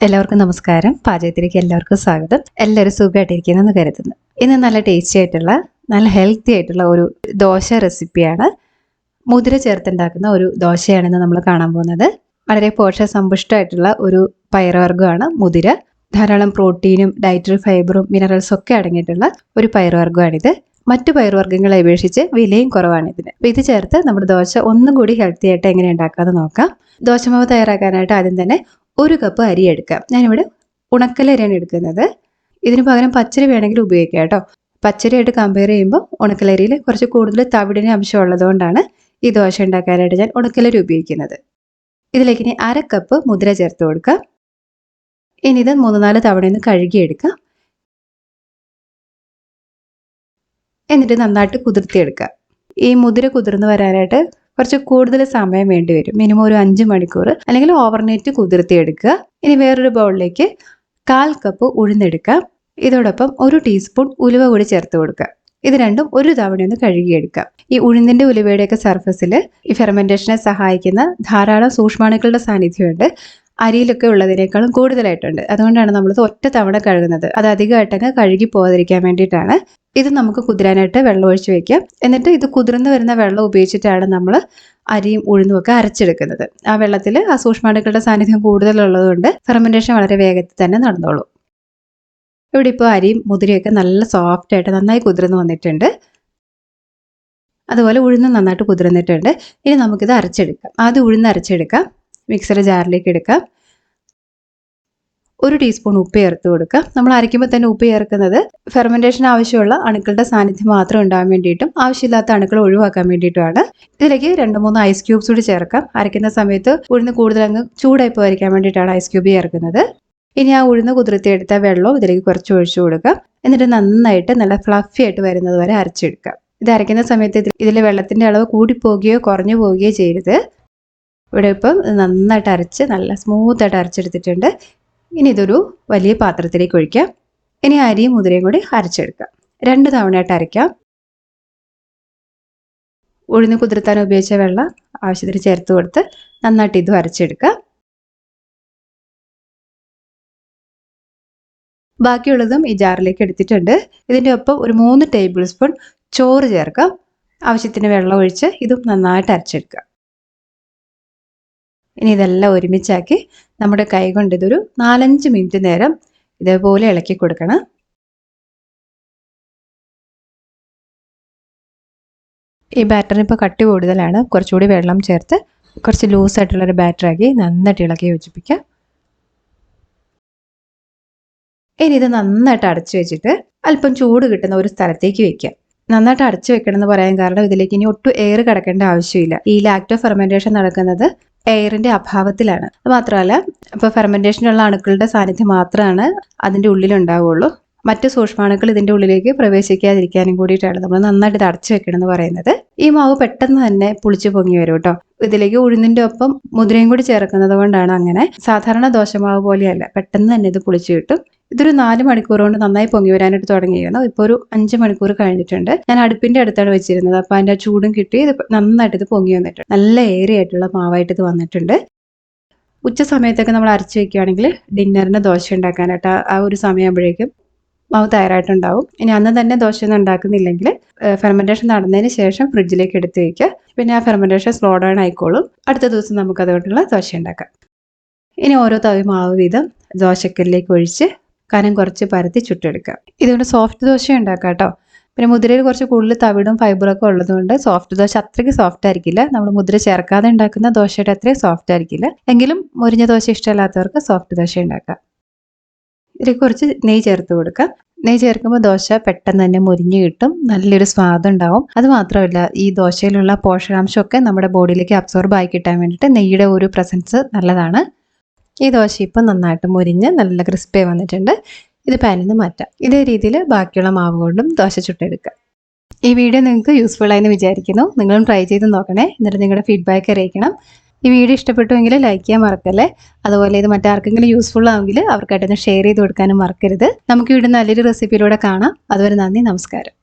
എല്ലാവർക്കും നമസ്കാരം. പാചകത്തിലേക്ക് എല്ലാവർക്കും സ്വാഗതം. എല്ലാവരും സുഖമായിട്ടിരിക്കുന്നെന്ന് കരുതുന്നു. ഇന്ന് നല്ല ടേസ്റ്റി ആയിട്ടുള്ള നല്ല ഹെൽത്തി ആയിട്ടുള്ള ഒരു ദോശ റെസിപ്പിയാണ് മുതിര ചേർത്തുണ്ടാക്കുന്ന ഒരു ദോശയാണെന്ന് നമ്മൾ കാണാൻ പോകുന്നത്. വളരെ പോഷകസമ്പുഷ്ടമായിട്ടുള്ള ഒരു പയറുവർഗമാണ് മുതിര. ധാരാളം പ്രോട്ടീനും ഡയറ്ററി ഫൈബറും മിനറൽസും ഒക്കെ അടങ്ങിയിട്ടുള്ള ഒരു പയറുവർഗമാണിത്. മറ്റു പയറുവർഗങ്ങളെ അപേക്ഷിച്ച് വിലയും കുറവാണ് ഇതിന്. അപ്പോൾ ഇത് ചേർത്ത് നമ്മുടെ ദോശ ഒന്നും കൂടി ഹെൽത്തി ആയിട്ട് എങ്ങനെ ഉണ്ടാക്കാമെന്ന് നോക്കാം. ദോശമാവ് തയ്യാറാക്കാനായിട്ട് ആദ്യം തന്നെ ഒരു കപ്പ് അരി എടുക്കാം ഞാനിവിടെ ഉണക്കലരിയാണ് എടുക്കുന്നത്. ഇതിന് പകരം പച്ചരി വേണമെങ്കിൽ ഉപയോഗിക്കാം കേട്ടോ. പച്ചരിയായിട്ട് കമ്പയർ ചെയ്യുമ്പോൾ ഉണക്കലരിയിൽ കുറച്ച് കൂടുതൽ തവിടിന് അംശം ഉള്ളതുകൊണ്ടാണ് ഈ ദോശ ഉണ്ടാക്കാനായിട്ട് ഞാൻ ഉണക്കലരി ഉപയോഗിക്കുന്നത്. ഇതിലേക്ക് ഇനി അര കപ്പ് മുദ്ര ചേർത്ത് കൊടുക്കാം ഇനി ഇത് മൂന്ന് നാല് തവണ ഒന്ന് കഴുകിയെടുക്കാം എന്നിട്ട് നന്നായിട്ട് കുതിർത്തിയെടുക്കുക. ഈ മുതിര കുതിർന്ന് വരാനായിട്ട് കുറച്ച് കൂടുതൽ സമയം വേണ്ടി വരും. മിനിമം ഒരു അഞ്ച് മണിക്കൂർ അല്ലെങ്കിൽ ഓവർനൈറ്റ് കുതിർത്തിയെടുക്കുക. ഇനി വേറൊരു ബൗളിലേക്ക് കാൽ കപ്പ് ഉഴുന്നെടുക്കാം ഇതോടൊപ്പം ഒരു ടീസ്പൂൺ ഉലുവ കൂടി ചേർത്ത് കൊടുക്കുക. ഇത് രണ്ടും ഒരു തവണ ഒന്ന് കഴുകിയെടുക്കാം ഈ ഉഴുന്നിന്റെ ഉലുവയുടെയൊക്കെ സർഫസിൽ ഈ ഫെർമെന്റേഷനെ സഹായിക്കുന്ന ധാരാളം സൂക്ഷ്മാണുക്കളുടെ സാന്നിധ്യമുണ്ട്. അരിയിലൊക്കെ ഉള്ളതിനേക്കാളും കൂടുതലായിട്ടുണ്ട്. അതുകൊണ്ടാണ് നമ്മൾ ഒറ്റ തവണ കഴുകുന്നത്. അത് അധികമായിട്ടങ്ങ് കഴുകി പോകാതിരിക്കാൻ വേണ്ടിയിട്ടാണ് ഇത് നമുക്ക് കുതിരാനായിട്ട് വെള്ളം ഒഴിച്ച് വെക്കാം. എന്നിട്ട് ഇത് കുതിർന്ന് വരുന്ന വെള്ളം ഉപയോഗിച്ചിട്ടാണ് നമ്മൾ അരിയും ഉഴുന്നും ഒക്കെ അരച്ചെടുക്കുന്നത്. ആ വെള്ളത്തിൽ ആ സൂക്ഷ്മാണുക്കളുടെ സാന്നിധ്യം കൂടുതലുള്ളതുകൊണ്ട് ഫെർമെന്റേഷൻ വളരെ വേഗത്തിൽ തന്നെ നടന്നോളൂ. ഇവിടെ ഇപ്പോൾ അരിയും മുതിരയൊക്കെ നല്ല സോഫ്റ്റ് ആയിട്ട് നന്നായി കുതിർന്ന് വന്നിട്ടുണ്ട്. അതുപോലെ ഉഴുന്ന് നന്നായിട്ട് കുതിർന്നിട്ടുണ്ട്. ഇനി നമുക്കിത് അരച്ചെടുക്കാം. ആദ്യം ഉഴുന്ന് അരച്ചെടുക്കാം. മിക്സർ ജാറിലേക്ക് എടുക്കാം. ഒരു ടീസ്പൂൺ ഉപ്പ് ചേർത്ത് കൊടുക്കുക. നമ്മൾ അരയ്ക്കുമ്പോൾ തന്നെ ഉപ്പ് ചേർക്കുന്നത് ഫെർമെന്റേഷൻ ആവശ്യമുള്ള അണുക്കളുടെ സാന്നിധ്യം മാത്രം ഉണ്ടാകാൻ വേണ്ടിയിട്ടും ആവശ്യമില്ലാത്ത അണുക്കൾ ഒഴിവാക്കാൻ വേണ്ടിയിട്ടുമാണ്. ഇതിലേക്ക് രണ്ട് മൂന്ന് ഐസ് ക്യൂബ്സ് കൂടി ചേർക്കാം. അരയ്ക്കുന്ന സമയത്ത് ഉഴുന്ന് കൂടുതൽ അങ്ങ് ചൂടായി പോയിരിക്കാൻ വേണ്ടിയിട്ടാണ് ഐസ് ക്യൂബ് ചേർക്കുന്നത്. ഇനി ആ ഉഴുന്ന് കുതിർത്തിയെടുത്ത വെള്ളം ഇതിലേക്ക് കുറച്ച് ഒഴിച്ചു കൊടുക്കാം എന്നിട്ട് നന്നായിട്ട് നല്ല ഫ്ലഫി ആയിട്ട് വരുന്നത് വരെ അരച്ചെടുക്കാം ഇത് അരയ്ക്കുന്ന സമയത്ത് ഇതിലെ വെള്ളത്തിന്റെ അളവ് കൂടിപ്പോകുകയോ കുറഞ്ഞു പോവുകയോ ചെയ്യരുത്. ഇവിടെ ഇപ്പം നന്നായിട്ട് അരച്ച് നല്ല സ്മൂത്തായിട്ട് അരച്ചെടുത്തിട്ടുണ്ട്. ഇനി ഇതൊരു വലിയ പാത്രത്തിലേക്ക് ഒഴിക്കാം. ഇനി അരിയും മുതിരയും കൂടി അരച്ചെടുക്കാം. രണ്ട് തവണയായിട്ട് അരയ്ക്കാം ഉഴുന്ന് കുതിർത്താൻ ഉപയോഗിച്ച വെള്ളം ആവശ്യത്തിന് ചേർത്ത് കൊടുത്ത് നന്നായിട്ട് ഇത് അരച്ചെടുക്കുക ബാക്കിയുള്ളതും ഈ ജാറിലേക്ക് എടുത്തിട്ടുണ്ട്. ഇതിന്റെ ഒപ്പം ഒരു മൂന്ന് ടേബിൾ സ്പൂൺ ചോറ് ചേർക്കാം. ആവശ്യത്തിന് വെള്ളം ഒഴിച്ച് ഇതും നന്നായിട്ട് അരച്ചെടുക്കുക ഇനി ഇതെല്ലാം ഒരുമിച്ചാക്കി നമ്മുടെ കൈ കൊണ്ട് ഇതൊരു നാലഞ്ച് മിനിറ്റ് നേരം ഇതേപോലെ ഇളക്കി കൊടുക്കണം. ഈ ബാറ്ററിന് ഇപ്പോൾ കട്ടി കൂടുതലാണ്. കുറച്ചുകൂടി വെള്ളം ചേർത്ത് കുറച്ച് ലൂസായിട്ടുള്ളൊരു ബാറ്ററാക്കി നന്നായിട്ട് ഇളക്കി യോജിപ്പിക്കാം ഇനി ഇത് നന്നായിട്ട് അടച്ചു വെച്ചിട്ട് അല്പം ചൂട് കിട്ടുന്ന ഒരു സ്ഥലത്തേക്ക് വെക്കാം നന്നായിട്ട് അടച്ചു വെക്കണം എന്ന് പറയാൻ കാരണം ഇതിലേക്ക് ഇനി ഒട്ടും എയർ കിടക്കേണ്ട ആവശ്യമില്ല. ഈ ലാക്ടോ ഫെർമെന്റേഷൻ നടക്കുന്നത് എയറിന്റെ അഭാവത്തിലാണ്. അത് മാത്രമല്ല ഇപ്പോൾ ഫെർമെന്റേഷനുള്ള അണുക്കളുടെ സാന്നിധ്യം മാത്രമാണ് അതിന്റെ ഉള്ളിൽ ഉണ്ടാവുള്ളൂ. മറ്റ് സൂക്ഷ്മാണുക്കൾ ഇതിന്റെ ഉള്ളിലേക്ക് പ്രവേശിക്കാതിരിക്കാനും കൂടിയിട്ടാണ് നമ്മൾ നന്നായിട്ട് ഇത് അടച്ചു വെക്കണം എന്ന് പറയുന്നത്. ഈ മാവ് പെട്ടെന്ന് തന്നെ പുളിച്ചു പൊങ്ങി വരും കേട്ടോ. ഇതിലേക്ക് ഉഴുന്നിന്റെ ഒപ്പം മുദ്രയും കൂടി ചേർക്കുന്നത് കൊണ്ടാണ് അങ്ങനെ സാധാരണ ദോശമാവ് പോലെയല്ല പെട്ടെന്ന് തന്നെ ഇത് പുളിച്ചു കിട്ടും. ഇതൊരു നാല് മണിക്കൂർ കൊണ്ട് നന്നായി പൊങ്ങി വരാനായിട്ട് തുടങ്ങിയിരുന്നു. ഇപ്പോൾ ഒരു അഞ്ച് മണിക്കൂർ കഴിഞ്ഞിട്ടുണ്ട്. ഞാൻ അടുപ്പിന്റെ അടുത്താണ് വെച്ചിരുന്നത്. അപ്പോൾ അതിന്റെ ചൂടും കിട്ടി. ഇത് നന്നായിട്ട് ഇത് പൊങ്ങി വന്നിട്ടുണ്ട്. നല്ല ഏറിയായിട്ടുള്ള മാവായിട്ട് ഇത് വന്നിട്ടുണ്ട്. ഉച്ച സമയത്തൊക്കെ നമ്മൾ അരച്ച് വെക്കുകയാണെങ്കിൽ ഡിന്നറിന് ദോശ ഉണ്ടാക്കാനായിട്ട് ആ ഒരു സമയമാകുമ്പോഴേക്കും മാവ് തയ്യാറായിട്ടുണ്ടാവും. ഇനി അന്ന് തന്നെ ദോശ ഒന്നും ഉണ്ടാക്കുന്നില്ലെങ്കിൽ ഫെർമെന്റേഷൻ നടന്നതിന് ശേഷം ഫ്രിഡ്ജിലേക്ക് എടുത്ത് വയ്ക്കുക പിന്നെ ആ ഫെർമെന്റേഷൻ സ്ലോ ഡൗൺ ആയിക്കോളും. അടുത്ത ദിവസം നമുക്ക് അതുകൊണ്ടുള്ള ദോശ ഉണ്ടാക്കാം. ഇനി ഓരോ തവി മാവ് വീതം ദോശക്കല്ലിലേക്ക് ഒഴിച്ച് കനം കുറച്ച് പരത്തി ചുട്ടെടുക്കുക. ഇതുകൊണ്ട് സോഫ്റ്റ് ദോശ ഉണ്ടാക്കാം കേട്ടോ. പിന്നെ മുതിരയിൽ കുറച്ച് കൂടുതൽ തവിടും ഫൈബറൊക്കെ ഉള്ളതുകൊണ്ട് സോഫ്റ്റ് ദോശ അത്രയ്ക്ക് സോഫ്റ്റ് ആയിരിക്കില്ല. നമ്മൾ മുതിര ചേർക്കാതെ ഉണ്ടാക്കുന്ന ദോശയുടെ അത്രയും സോഫ്റ്റ് ആയിരിക്കില്ല. എങ്കിലും മുരിഞ്ഞ ദോശ ഇഷ്ടമല്ലാത്തവർക്ക് സോഫ്റ്റ് ദോശ ഉണ്ടാക്കാം. ഇതിൽ കുറച്ച് നെയ്യ് ചേർത്ത് കൊടുക്കാം നെയ്യ് ചേർക്കുമ്പോൾ ദോശ പെട്ടെന്ന് തന്നെ മുരിഞ്ഞു കിട്ടും. നല്ലൊരു സ്വാദുണ്ടാവും അത് മാത്രമല്ല ഈ ദോശയിലുള്ള പോഷകാംശമൊക്കെ നമ്മുടെ ബോഡിയിലേക്ക് അബ്സോർബ് ആയി കിട്ടാൻ വേണ്ടിയിട്ട് നെയ്യുടെ ഒരു പ്രസൻസ് നല്ലതാണ്. ഈ ദോശ ഇപ്പം നന്നായിട്ട് മുരിഞ്ഞ് നല്ല ക്രിസ്പി വന്നിട്ടുണ്ട്. ഇത് പാനിൽ നിന്ന് മാറ്റാം. ഇതേ രീതിയിൽ ബാക്കിയുള്ള മാവ് കൊണ്ടും ദോശ ചുട്ടെടുക്കുക. ഈ വീഡിയോ നിങ്ങൾക്ക് യൂസ്ഫുൾ ആയെന്ന് വിചാരിക്കുന്നു. നിങ്ങളും ട്രൈ ചെയ്ത് നോക്കണേ. എന്നിട്ട് നിങ്ങളുടെ ഫീഡ്ബാക്ക് അറിയിക്കണം. ഈ വീഡിയോ ഇഷ്ടപ്പെട്ടുവെങ്കിൽ ലൈക്ക് ചെയ്യാൻ മറക്കല്ലേ? അതുപോലെ ഇത് മറ്റാർക്കെങ്കിലും യൂസ്ഫുൾ ആവുമെങ്കിൽ അവർക്കായിട്ടൊന്ന് ഷെയർ ചെയ്ത് കൊടുക്കാനും മറക്കരുത്. നമുക്ക് ഇവിടെ നല്ലൊരു റെസിപ്പിയിലൂടെ കാണാം. അതുവരെ നന്ദി നമസ്കാരം.